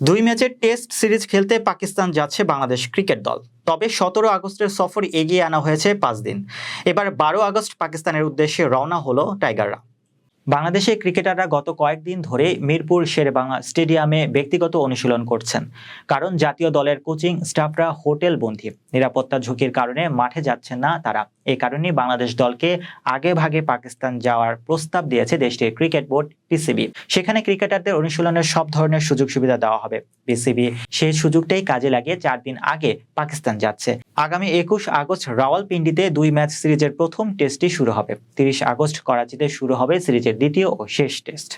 দুই ম্যাচের test series খেলতে পাকিস্তান যাচ্ছে বাংলাদেশ ক্রিকেট দল। তবে সতেরো আগস্টের সফর এগিয়ে আনা হয়েছে পাঁচ দিন। এবার বারো আগস্ট পাকিস্তানের উদ্দেশ্যে রওনা হলো টাইগাররা। বাংলাদেশের ক্রিকেটাররা গত কয়েকদিন ধরে মিরপুর শেরেবাংলা স্টেডিয়ামে ব্যক্তিগত অনুশীলন করছেন। কারণ জাতীয় দলের কোচিং স্টাফরা হোটেল বন্দী। নিরাপত্তা ঝুঁকির কারণে মাঠে যাচ্ছেন না তারা। এই কারণে বাংলাদেশ দলকে আগে ভাগে পাকিস্তান যাওয়ার প্রস্তাব দিয়েছে দেশটির ক্রিকেট বোর্ড পিসিবি সেখানে ক্রিকেটারদের অনুশীলনের সব ধরনের সুযোগ সুবিধা দেওয়া হবে। পিসিবি সেই সুযোগটাই কাজে লাগিয়ে চার দিন আগে পাকিস্তান যাচ্ছে। আগামী একুশ আগস্ট রাওয়ালপিন্ডিতে দুই ম্যাচ সিরিজের প্রথম টেস্টটি শুরু হবে। তিরিশ আগস্ট করাচিতে শুরু হবে সিরিজের দ্বিতীয় ও শেষ টেস্ট।